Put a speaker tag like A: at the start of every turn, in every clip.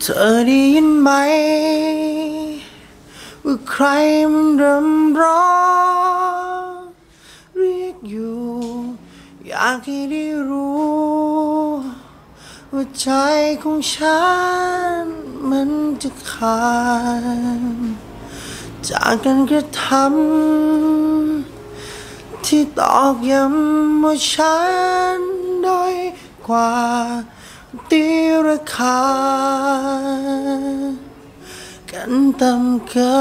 A: เธอได้ยินไหม ว่าใครมันรำร้องเรียกอยู่ อยากให้ได้รู้ ว่าใจของฉันมันจะขาดจากการกระทำที่ตอกย้ำว่าฉันด้อยกว่า ตีราคา กันต่ำเกิ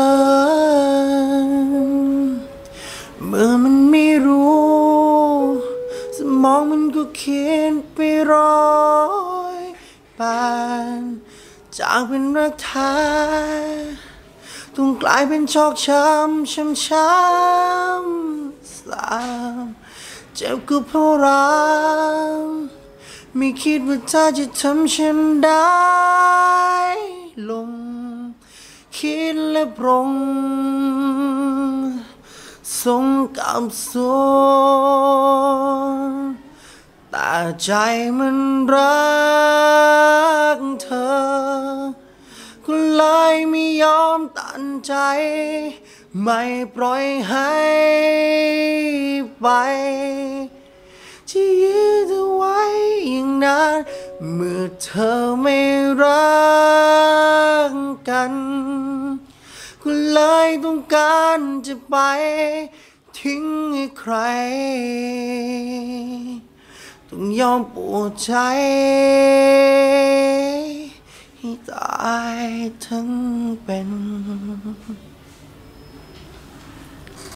A: น เมื่อมันไม่รู้ สมองมันก็เขียนไปร้อยปานจากเป็นรักแท้ต้องกลายเป็นชอกช้ำช้ำช้ำสามเจ็บก็เพราะรัก คิดว่าเธอจะทำฉันได้ลง คิดและปรงสงกับสวนแต่ใจมันรักเธอ ก็เลยไม่ยอมตัดใจ ไม่ปล่อยให้ไปที่ยืด นานเมื่อเธอไม่รักกันก็เลยต้องการจะไป ทิ้งให้ใคร ต้องยอมปวดใจให้ตายทั้งเป็น